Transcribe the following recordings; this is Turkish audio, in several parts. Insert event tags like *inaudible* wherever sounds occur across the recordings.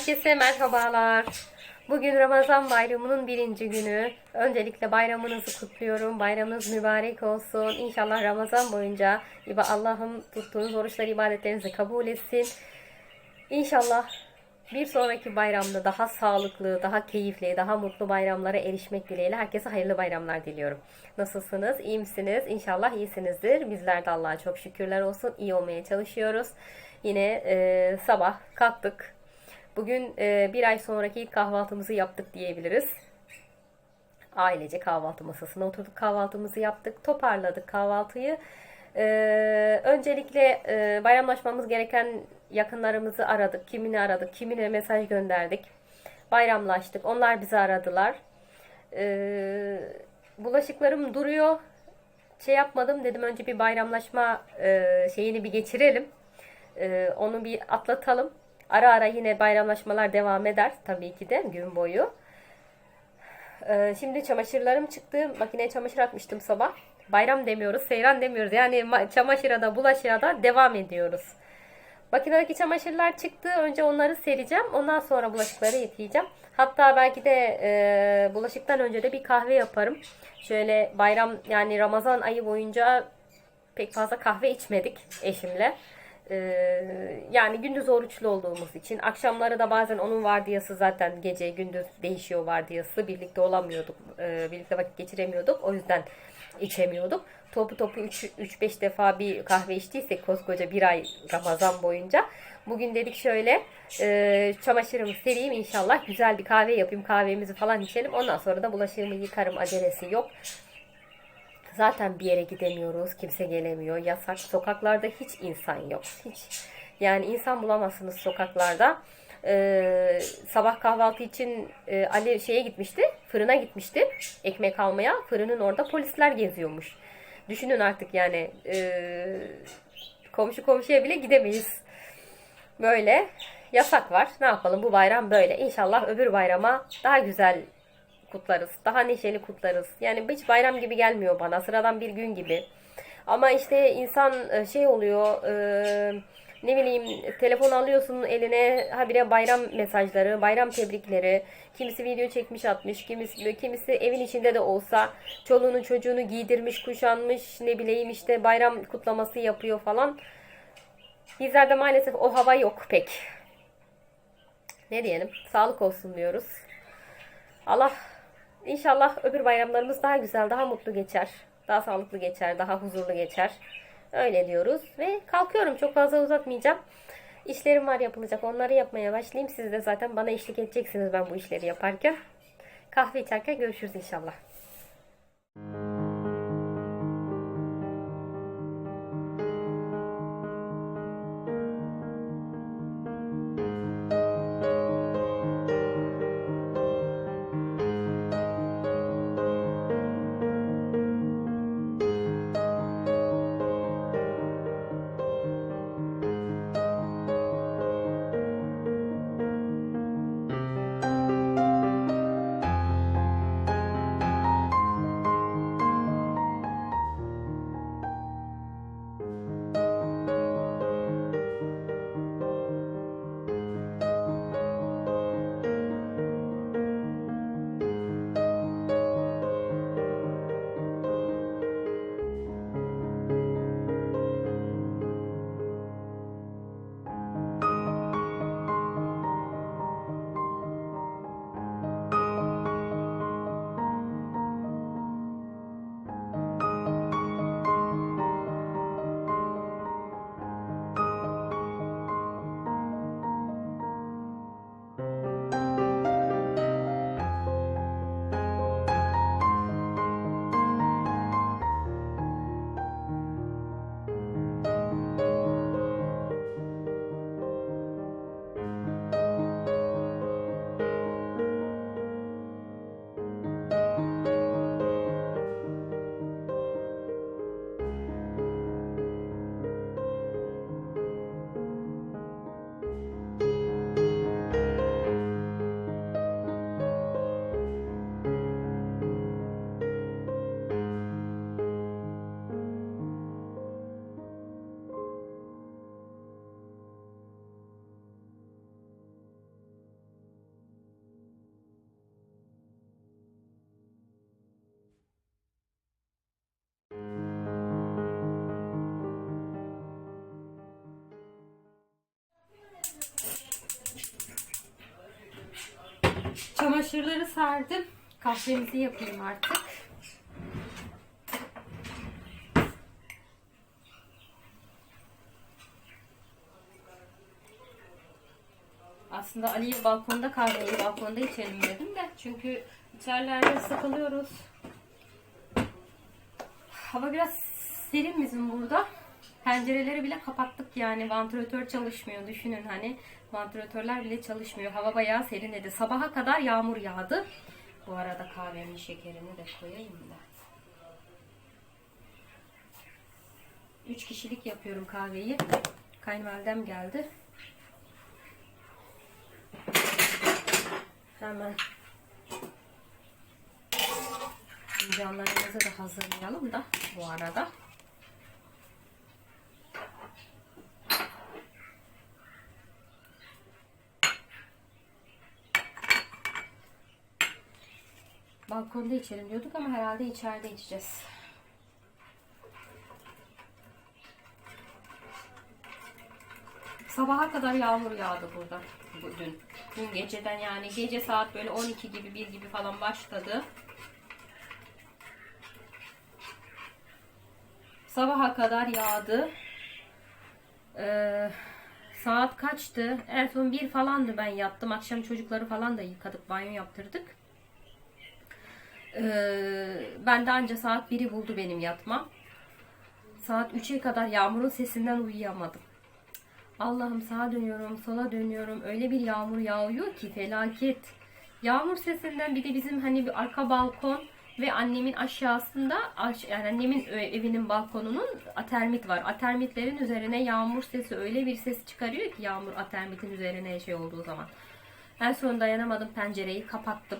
Herkese merhabalar. Bugün Ramazan bayramının birinci günü. Öncelikle bayramınızı kutluyorum. Bayramınız mübarek olsun. İnşallah Ramazan boyunca Allah'ım tuttuğunuz oruçları ibadetlerinizi kabul etsin. İnşallah bir sonraki bayramda daha sağlıklı, daha keyifli, daha mutlu bayramlara erişmek dileğiyle herkese hayırlı bayramlar diliyorum. Nasılsınız? İyi misiniz? İnşallah iyisinizdir. Bizler de Allah'a çok şükürler olsun. İyi olmaya çalışıyoruz. Yine e, sabah kalktık. Bugün e, bir ay sonraki ilk kahvaltımızı yaptık diyebiliriz. Ailece kahvaltı masasına oturduk kahvaltımızı yaptık. Toparladık kahvaltıyı. Ee, öncelikle e, bayramlaşmamız gereken yakınlarımızı aradık. Kimini aradık, kimine mesaj gönderdik. Bayramlaştık. Onlar bizi aradılar. Ee, bulaşıklarım duruyor. Şey yapmadım dedim önce bir bayramlaşma e, şeyini bir geçirelim. Ee, onu bir atlatalım. Ara ara yine bayramlaşmalar devam eder tabii ki de gün boyu. Ee, şimdi çamaşırlarım çıktı. Makineye çamaşır atmıştım sabah. Bayram demiyoruz, seyran demiyoruz. Yani ma- çamaşıra da bulaşığa da devam ediyoruz. Makinedeki çamaşırlar çıktı. Önce onları sereceğim. Ondan sonra bulaşıkları yıkayacağım. Hatta belki de e, bulaşıktan önce de bir kahve yaparım. Şöyle bayram yani Ramazan ayı boyunca pek fazla kahve içmedik eşimle. Ee, yani gündüz oruçlu olduğumuz için akşamları da bazen onun vardiyası zaten gece gündüz değişiyor vardiyası birlikte olamıyorduk Ee, birlikte vakit geçiremiyorduk o yüzden içemiyorduk. Topu topu 3-5 defa bir kahve içtiysek koskoca bir ay Ramazan boyunca. Bugün dedik şöyle e, çamaşırımı sereyim inşallah güzel bir kahve yapayım kahvemizi falan içelim. Ondan sonra da bulaşığımı yıkarım acelesi yok Zaten bir yere gidemiyoruz. Kimse gelemiyor. Yasak. Sokaklarda hiç insan yok. Hiç. Yani insan bulamazsınız sokaklarda. Ee, sabah kahvaltı için e, Ali şeye gitmişti. Fırına gitmişti. Ekmek almaya. Fırının orada polisler geziyormuş. Düşünün artık yani e, komşu komşuya bile gidemeyiz. Böyle yasak var. Ne yapalım bu bayram böyle. İnşallah öbür bayrama daha güzel kutlarız. Daha neşeli kutlarız. Yani hiç bayram gibi gelmiyor bana. Sıradan bir gün gibi. Ama işte insan e, şey oluyor e, ne bileyim telefon alıyorsun eline habire bayram mesajları, bayram tebrikleri. Kimisi video çekmiş atmış, kimisi kimisi evin içinde de olsa çoluğunu çocuğunu giydirmiş, kuşanmış, ne bileyim işte bayram kutlaması yapıyor falan. Bizlerde maalesef o hava yok pek. Ne diyelim? Sağlık olsun diyoruz. Allah inşallah öbür bayramlarımız daha güzel, daha mutlu geçer. Daha sağlıklı geçer, daha huzurlu geçer. Öyle diyoruz ve kalkıyorum. Çok fazla uzatmayacağım. İşlerim var yapılacak. Onları yapmaya başlayayım. Siz de zaten bana eşlik edeceksiniz ben bu işleri yaparken. Kahve içerken görüşürüz inşallah. Çamaşırları serdim. Kahvemizi yapayım artık. Aslında Ali'yi balkonda kahveyi balkonda içelim dedim de. Çünkü içerilerde sıkılıyoruz. Hava biraz serin bizim burada. Pencereleri bile kapattık yani vantilatör çalışmıyor. Düşünün hani vantilatörler bile çalışmıyor. Hava bayağı serinledi. Sabaha kadar yağmur yağdı. Bu arada kahvemin şekerini de koyayım da. Üç kişilik yapıyorum kahveyi. Kayınvalidem geldi. Hemen fincanlarımızı da hazırlayalım da bu arada. Balkonda içelim diyorduk ama herhalde içeride içeceğiz. Sabaha kadar yağmur yağdı burada bugün. Dün geceden yani gece saat böyle 12 gibi 1 gibi falan başladı. Sabaha kadar yağdı. Ee, saat kaçtı? En son bir falandı ben yattım. Akşam çocukları falan da yıkadık, banyo yaptırdık. Ee, ben de anca saat 1'i buldu benim yatmam. Saat 3'e kadar yağmurun sesinden uyuyamadım. Allah'ım sağa dönüyorum, sola dönüyorum. Öyle bir yağmur yağıyor ki felaket. Yağmur sesinden bir de bizim hani bir arka balkon ve annemin aşağısında aş- yani annemin evinin balkonunun atermit var. Atermitlerin üzerine yağmur sesi öyle bir ses çıkarıyor ki yağmur atermitin üzerine şey olduğu zaman. En son dayanamadım pencereyi kapattım.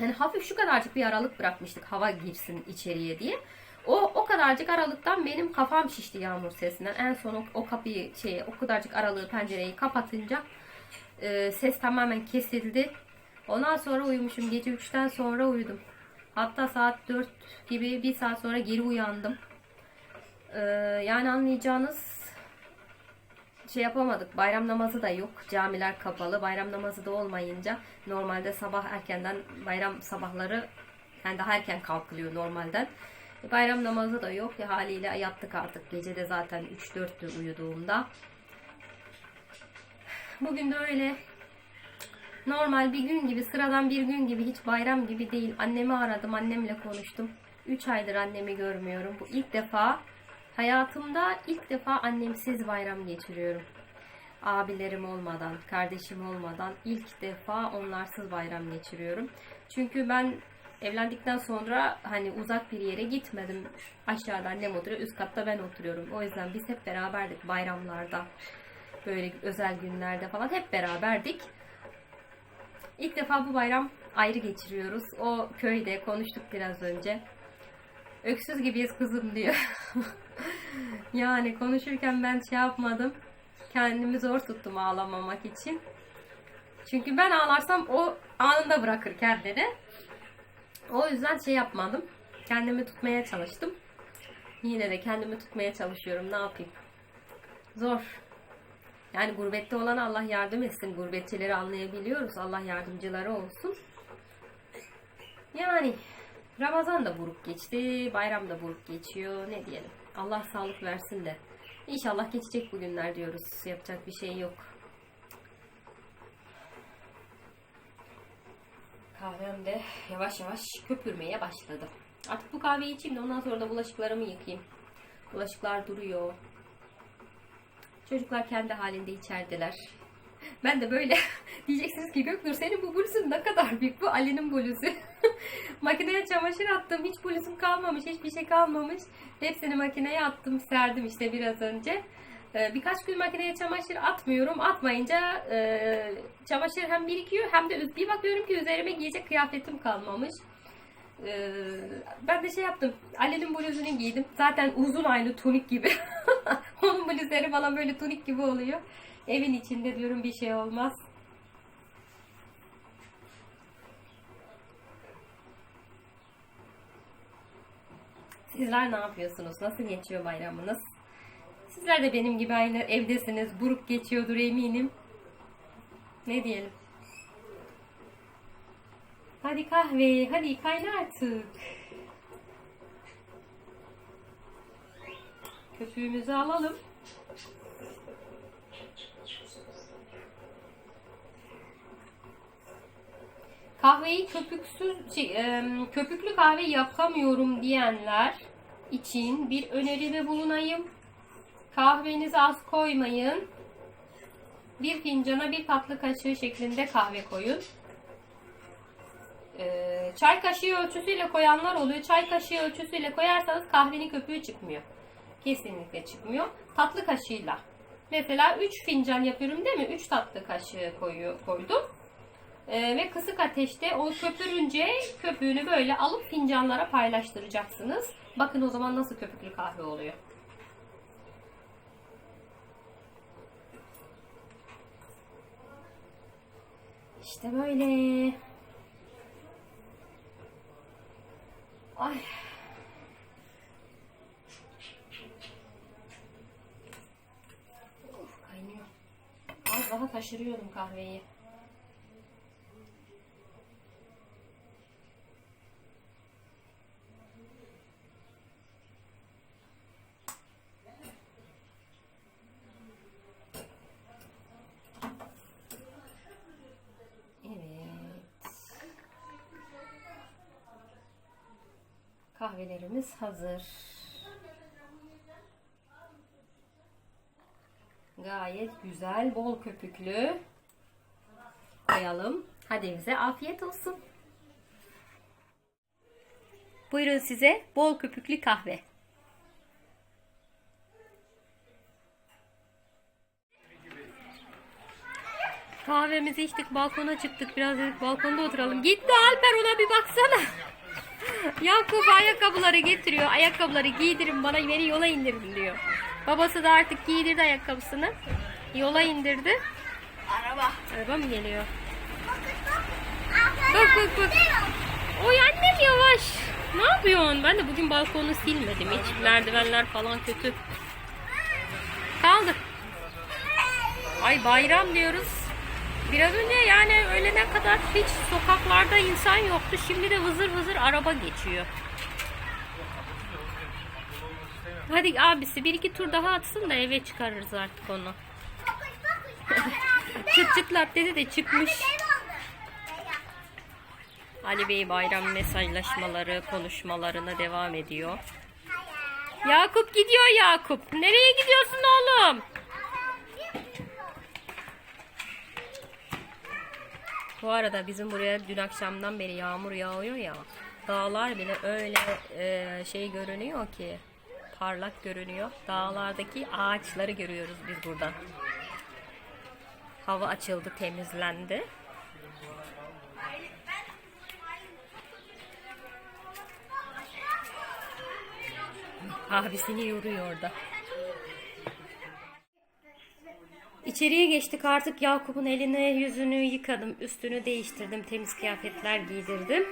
Yani hafif şu kadarcık bir aralık bırakmıştık hava girsin içeriye diye. O o kadarcık aralıktan benim kafam şişti yağmur sesinden. En son o, o kapıyı şey o kadarcık aralığı pencereyi kapatınca e, ses tamamen kesildi. Ondan sonra uyumuşum. Gece 3'ten sonra uyudum. Hatta saat 4 gibi bir saat sonra geri uyandım. E, yani anlayacağınız şey yapamadık. Bayram namazı da yok. Camiler kapalı. Bayram namazı da olmayınca normalde sabah erkenden bayram sabahları yani daha erken kalkılıyor normalden. E, Bayram namazı da yok. E, haliyle yattık artık. Gece de zaten 3-4'tü uyuduğumda. Bugün de öyle normal bir gün gibi, sıradan bir gün gibi, hiç bayram gibi değil. Annemi aradım, annemle konuştum. 3 aydır annemi görmüyorum. Bu ilk defa hayatımda ilk defa annemsiz bayram geçiriyorum. Abilerim olmadan, kardeşim olmadan ilk defa onlarsız bayram geçiriyorum. Çünkü ben evlendikten sonra hani uzak bir yere gitmedim. Aşağıda annem oturuyor, üst katta ben oturuyorum. O yüzden biz hep beraberdik bayramlarda. Böyle özel günlerde falan hep beraberdik. İlk defa bu bayram ayrı geçiriyoruz. O köyde konuştuk biraz önce. Öksüz gibiyiz kızım diyor. *laughs* yani konuşurken ben şey yapmadım. Kendimi zor tuttum ağlamamak için. Çünkü ben ağlarsam o anında bırakır kendini. O yüzden şey yapmadım. Kendimi tutmaya çalıştım. Yine de kendimi tutmaya çalışıyorum. Ne yapayım? Zor. Yani gurbette olan Allah yardım etsin. Gurbetçileri anlayabiliyoruz. Allah yardımcıları olsun. Yani Ramazan da buruk geçti. Bayram da buruk geçiyor. Ne diyelim. Allah sağlık versin de. İnşallah geçecek bu günler diyoruz. Yapacak bir şey yok. Kahvem de yavaş yavaş köpürmeye başladı. Artık bu kahveyi içeyim de ondan sonra da bulaşıklarımı yıkayayım. Bulaşıklar duruyor. Çocuklar kendi halinde içerideler. Ben de böyle *laughs* diyeceksiniz ki Göknur senin bu bluzun ne kadar büyük. Bu Ali'nin bluzu. *laughs* Makineye çamaşır attım. Hiç bluzum kalmamış. Hiçbir şey kalmamış. Hepsini makineye attım. Serdim işte biraz önce. Ee, birkaç gün makineye çamaşır atmıyorum. Atmayınca e, çamaşır hem birikiyor hem de bir bakıyorum ki üzerime giyecek kıyafetim kalmamış. Ee, ben de şey yaptım. Ali'nin bluzunu giydim. Zaten uzun aynı tunik gibi. *laughs* Onun bluzları falan böyle tunik gibi oluyor. Evin içinde diyorum bir şey olmaz. Sizler ne yapıyorsunuz? Nasıl geçiyor bayramınız? Sizler de benim gibi aynı evdesiniz. Buruk geçiyordur eminim. Ne diyelim? Hadi kahve, hadi kayna artık. Köpüğümüzü alalım. Kahveyi köpüksüz, şey, köpüklü kahve yapamıyorum diyenler için bir öneride bulunayım. Kahvenizi az koymayın. Bir fincana bir tatlı kaşığı şeklinde kahve koyun. Ee, çay kaşığı ölçüsüyle koyanlar oluyor. Çay kaşığı ölçüsüyle koyarsanız kahvenin köpüğü çıkmıyor. Kesinlikle çıkmıyor. Tatlı kaşığıyla. Mesela 3 fincan yapıyorum değil mi? 3 tatlı kaşığı koyu, koydum. Ee, ve kısık ateşte o köpürünce köpüğünü böyle alıp fincanlara paylaştıracaksınız. Bakın o zaman nasıl köpüklü kahve oluyor. İşte böyle. Ay. Of kaynıyor. Az daha taşırıyorum kahveyi. Kahvelerimiz hazır. Gayet güzel, bol köpüklü. Koyalım. Hadi bize afiyet olsun. Buyurun size bol köpüklü kahve. Kahvemizi içtik, balkona çıktık. Biraz dedik balkonda oturalım. Gitti Alper ona bir baksana. Yakup ayakkabıları getiriyor. Ayakkabıları giydirin bana beni yola indirin diyor. Babası da artık giydirdi ayakkabısını. Yola indirdi. Araba. Araba mı geliyor? Bak bak bak. Oy annem yavaş. Ne yapıyorsun? Ben de bugün balkonu silmedim hiç. Merdivenler falan kötü. Kaldı. Ay bayram diyoruz. Biraz önce yani öğlene kadar hiç sokaklarda insan yoktu. Şimdi de vızır vızır araba geçiyor. Hadi abisi bir iki tur daha atsın da eve çıkarırız artık onu. *laughs* Çıt çıtlat dedi de çıkmış. Ali Bey bayram mesajlaşmaları, konuşmalarına devam ediyor. Yakup gidiyor Yakup. Nereye gidiyorsun oğlum? Bu arada bizim buraya dün akşamdan beri yağmur yağıyor ya. Dağlar bile öyle e, şey görünüyor ki parlak görünüyor. Dağlardaki ağaçları görüyoruz biz buradan. Hava açıldı, temizlendi. Abisini yoruyor orada. İçeriye geçtik artık Yakup'un elini yüzünü yıkadım. Üstünü değiştirdim. Temiz kıyafetler giydirdim.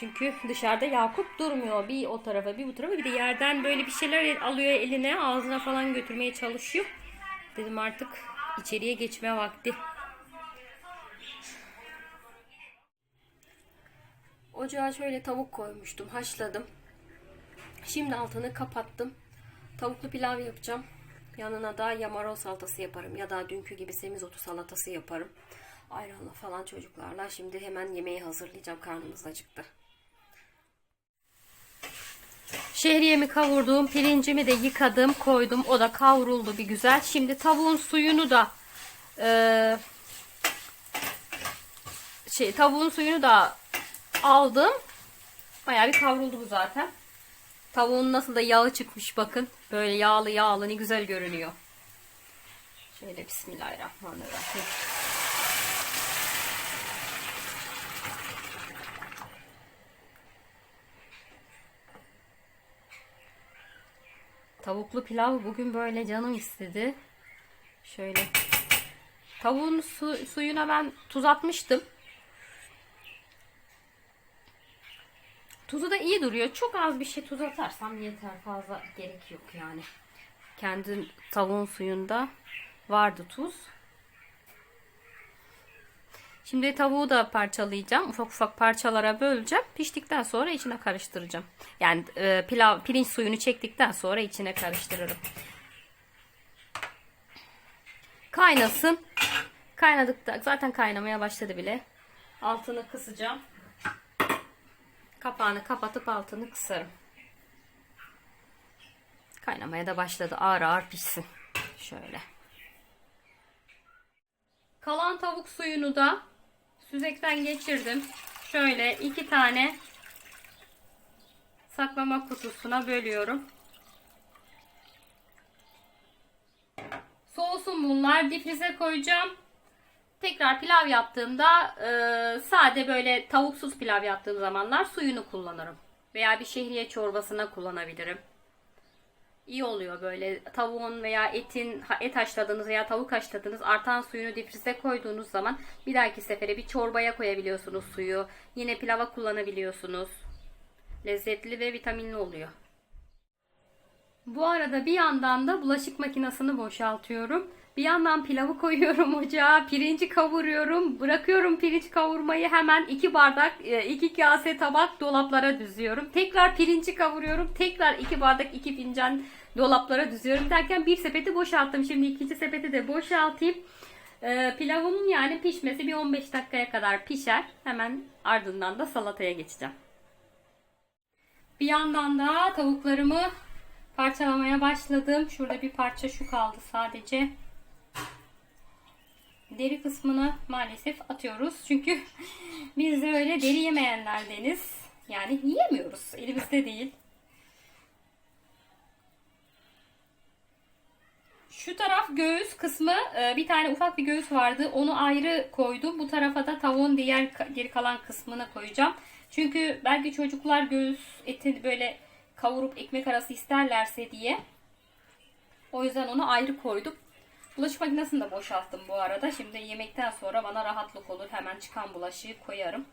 Çünkü dışarıda Yakup durmuyor. Bir o tarafa bir bu tarafa bir de yerden böyle bir şeyler alıyor eline ağzına falan götürmeye çalışıyor. Dedim artık içeriye geçme vakti. Ocağa şöyle tavuk koymuştum. Haşladım. Şimdi altını kapattım. Tavuklu pilav yapacağım. Yanına da yamarol salatası yaparım. Ya da dünkü gibi semizotu salatası yaparım. Ayranla falan çocuklarla. Şimdi hemen yemeği hazırlayacağım. Karnımız acıktı. Şehriyemi kavurdum. Pirincimi de yıkadım. Koydum. O da kavruldu bir güzel. Şimdi tavuğun suyunu da eee, şey tavuğun suyunu da aldım. Bayağı bir kavruldu bu zaten. Tavuğun nasıl da yağı çıkmış bakın. Böyle yağlı yağlı ne güzel görünüyor. Şöyle bismillahirrahmanirrahim. Tavuklu pilav bugün böyle canım istedi. Şöyle. Tavuğun su, suyuna ben tuz atmıştım. Tuzu da iyi duruyor. Çok az bir şey tuz atarsam yeter. Fazla gerek yok yani. Kendi tavuğun suyunda vardı tuz. Şimdi tavuğu da parçalayacağım. Ufak ufak parçalara böleceğim. Piştikten sonra içine karıştıracağım. Yani e, pilav pirinç suyunu çektikten sonra içine karıştırırım. Kaynasın. Kaynadıkta zaten kaynamaya başladı bile. Altını kısacağım. Kapağını kapatıp altını kısarım. Kaynamaya da başladı. Ağır ağır pişsin. Şöyle. Kalan tavuk suyunu da süzekten geçirdim. Şöyle iki tane saklama kutusuna bölüyorum. Soğusun bunlar. Difrize koyacağım. Tekrar pilav yaptığımda e, sade böyle tavuksuz pilav yaptığım zamanlar suyunu kullanırım. Veya bir şehriye çorbasına kullanabilirim. İyi oluyor böyle tavuğun veya etin et haşladığınız veya tavuk haşladığınız artan suyunu difrize koyduğunuz zaman bir dahaki sefere bir çorbaya koyabiliyorsunuz suyu. Yine pilava kullanabiliyorsunuz. Lezzetli ve vitaminli oluyor. Bu arada bir yandan da bulaşık makinesini boşaltıyorum. Bir yandan pilavı koyuyorum ocağa, pirinci kavuruyorum, bırakıyorum pirinç kavurmayı hemen iki bardak, e, iki kase tabak dolaplara düzüyorum. Tekrar pirinci kavuruyorum, tekrar iki bardak, iki fincan dolaplara düzüyorum derken bir sepeti boşalttım. Şimdi ikinci sepeti de boşaltayım. E, pilavımın yani pişmesi bir 15 dakikaya kadar pişer. Hemen ardından da salataya geçeceğim. Bir yandan da tavuklarımı parçalamaya başladım. Şurada bir parça şu kaldı sadece. Deri kısmını maalesef atıyoruz. Çünkü *laughs* biz de öyle deri yemeyenlerdeniz. Yani yiyemiyoruz. Elimizde değil. Şu taraf göğüs kısmı e, bir tane ufak bir göğüs vardı. Onu ayrı koydum. Bu tarafa da tavuğun diğer geri kalan kısmını koyacağım. Çünkü belki çocuklar göğüs eti böyle kavurup ekmek arası isterlerse diye. O yüzden onu ayrı koydum. Bulaşık makinesini de boşalttım bu arada. Şimdi yemekten sonra bana rahatlık olur. Hemen çıkan bulaşığı koyarım.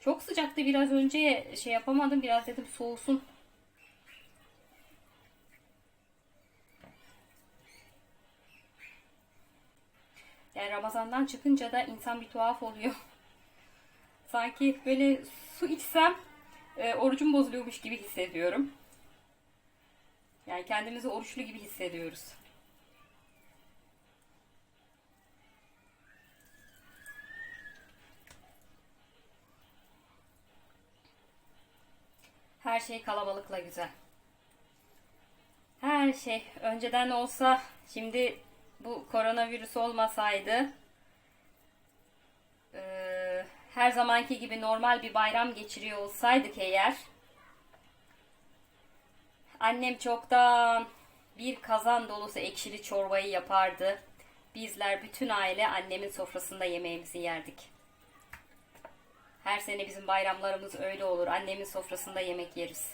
Çok sıcaktı biraz önce şey yapamadım. Biraz dedim soğusun. Yani Ramazan'dan çıkınca da insan bir tuhaf oluyor. *laughs* Sanki böyle su içsem e, orucum bozuluyormuş gibi hissediyorum. Yani kendimizi oruçlu gibi hissediyoruz. Her şey kalabalıkla güzel. Her şey önceden olsa şimdi bu koronavirüs olmasaydı eee, her zamanki gibi normal bir bayram geçiriyor olsaydık eğer annem çoktan bir kazan dolusu ekşili çorbayı yapardı. Bizler bütün aile annemin sofrasında yemeğimizi yerdik. Her sene bizim bayramlarımız öyle olur. Annemin sofrasında yemek yeriz.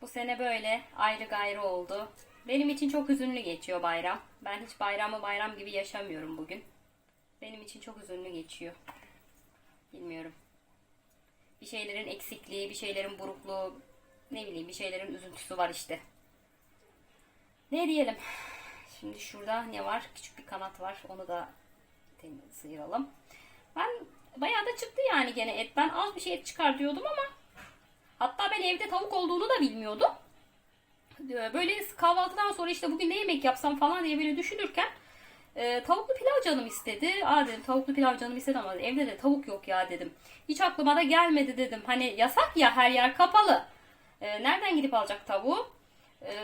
Bu sene böyle ayrı gayrı oldu. Benim için çok üzünlü geçiyor bayram. Ben hiç bayramı bayram gibi yaşamıyorum bugün. Benim için çok üzünlü geçiyor. Bilmiyorum. Bir şeylerin eksikliği, bir şeylerin burukluğu, ne bileyim bir şeylerin üzüntüsü var işte. Ne diyelim? Şimdi şurada ne var? Küçük bir kanat var. Onu da sıyıralım. Ben bayağı da çıktı yani gene et. Ben az bir şey et çıkar diyordum ama hatta ben evde tavuk olduğunu da bilmiyordum. Ee, Böyle kahvaltıdan sonra işte bugün ne yemek yapsam falan diye böyle düşünürken e, tavuklu pilav canım istedi. Aa dedim tavuklu pilav canım istedi ama evde de tavuk yok ya dedim. Hiç aklıma da gelmedi dedim. Hani yasak ya her yer kapalı. Ee, nereden gidip alacak tavuğu? Ee,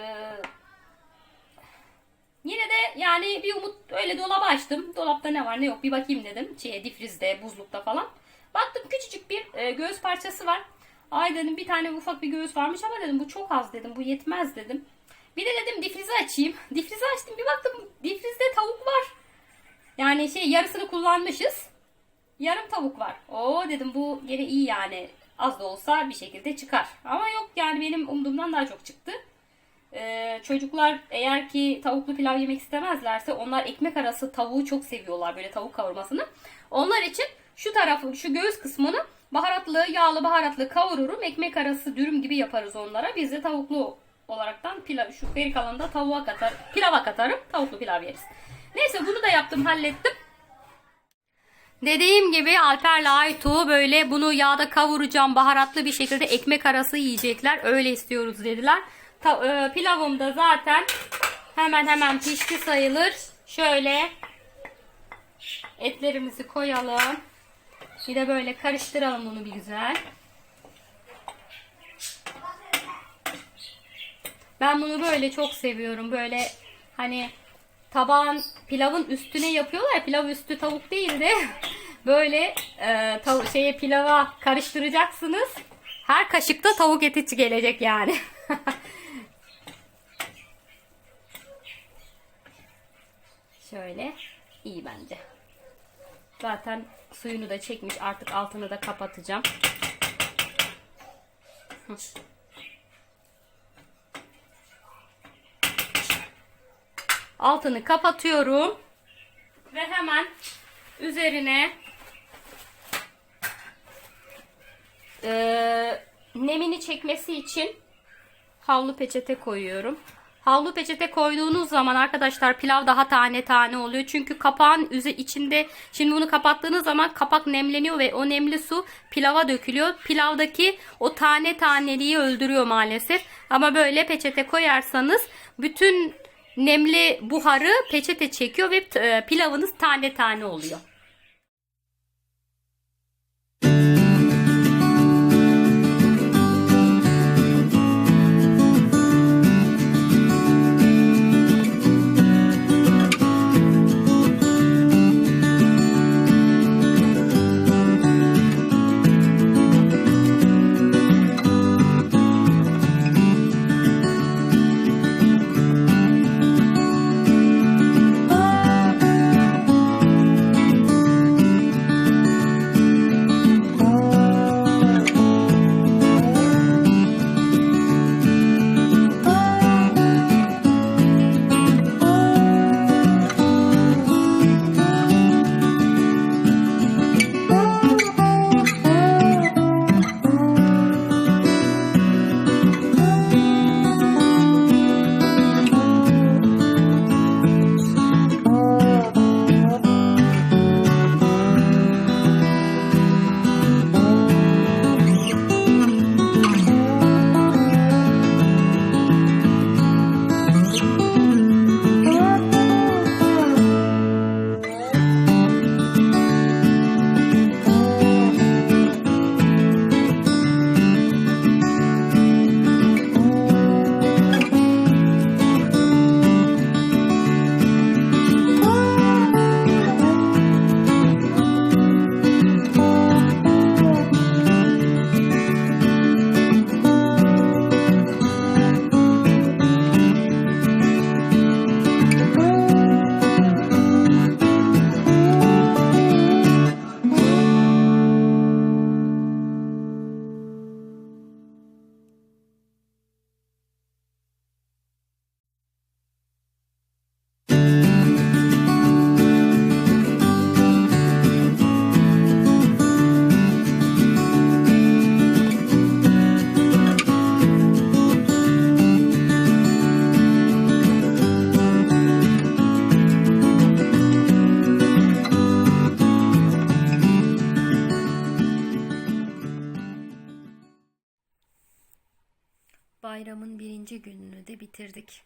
yine de yani bir umut öyle dolabı açtım. Dolapta ne var ne yok bir bakayım dedim. Şeye, difrizde, buzlukta falan. Baktım küçücük bir e, göğüs parçası var. Ay dedim bir tane ufak bir göğüs varmış ama dedim bu çok az dedim. Bu yetmez dedim. Bir de dedim difrizi açayım. *laughs* Difrizi açtım bir baktım difrizde tavuk var. Yani şey yarısını kullanmışız. Yarım tavuk var. Oo dedim bu gene iyi yani. Az da olsa bir şekilde çıkar. Ama yok yani benim umduğumdan daha çok çıktı. Ee, çocuklar eğer ki tavuklu pilav yemek istemezlerse onlar ekmek arası tavuğu çok seviyorlar böyle tavuk kavurmasını. Onlar için şu tarafı şu göğüs kısmını baharatlı yağlı baharatlı kavururum. Ekmek arası dürüm gibi yaparız onlara. Biz de tavuklu olaraktan pilav şu geri kalanı da tavuğa katar, pilava katarım. Tavuklu pilav yeriz. Neyse bunu da yaptım hallettim. Dediğim gibi Alper'le Aytu böyle bunu yağda kavuracağım baharatlı bir şekilde ekmek arası yiyecekler. Öyle istiyoruz dediler. Ta, e, pilavım da zaten hemen hemen pişti sayılır. Şöyle etlerimizi koyalım. Bir de böyle karıştıralım bunu bir güzel. Ben bunu böyle çok seviyorum. Böyle hani tabağın pilavın üstüne yapıyorlar ya pilav üstü tavuk değil de *laughs* böyle e, şeye pilava karıştıracaksınız. Her kaşıkta tavuk eti gelecek yani. *laughs* Şöyle iyi bence. Zaten suyunu da çekmiş artık altını da kapatacağım. Altını kapatıyorum. Ve hemen üzerine eee, nemini çekmesi için havlu peçete koyuyorum. Havlu peçete koyduğunuz zaman arkadaşlar pilav daha tane tane oluyor. Çünkü kapağın üze içinde şimdi bunu kapattığınız zaman kapak nemleniyor ve o nemli su pilava dökülüyor. Pilavdaki o tane taneliği öldürüyor maalesef. Ama böyle peçete koyarsanız bütün nemli buharı peçete çekiyor ve e, pilavınız tane tane oluyor. Bayramın birinci gününü de bitirdik.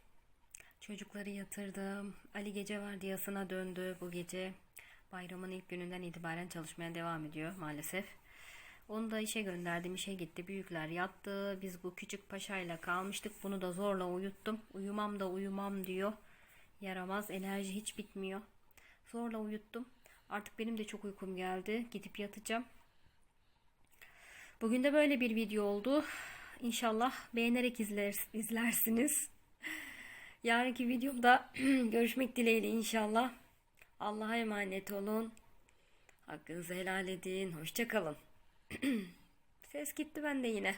Çocukları yatırdım. Ali gece vardiyasına döndü bu gece. Bayramın ilk gününden itibaren çalışmaya devam ediyor maalesef. Onu da işe gönderdim. işe gitti. Büyükler yattı. Biz bu küçük paşayla kalmıştık. Bunu da zorla uyuttum. Uyumam da uyumam diyor. Yaramaz. Enerji hiç bitmiyor. Zorla uyuttum. Artık benim de çok uykum geldi. Gidip yatacağım. Bugün de böyle bir video oldu. İnşallah beğenerek izler, izlersiniz. *laughs* Yarınki videomda *clears throat* görüşmek dileğiyle inşallah. Allah'a emanet olun. Hakkınızı helal edin. Hoşçakalın. *clears throat* Ses gitti bende yine.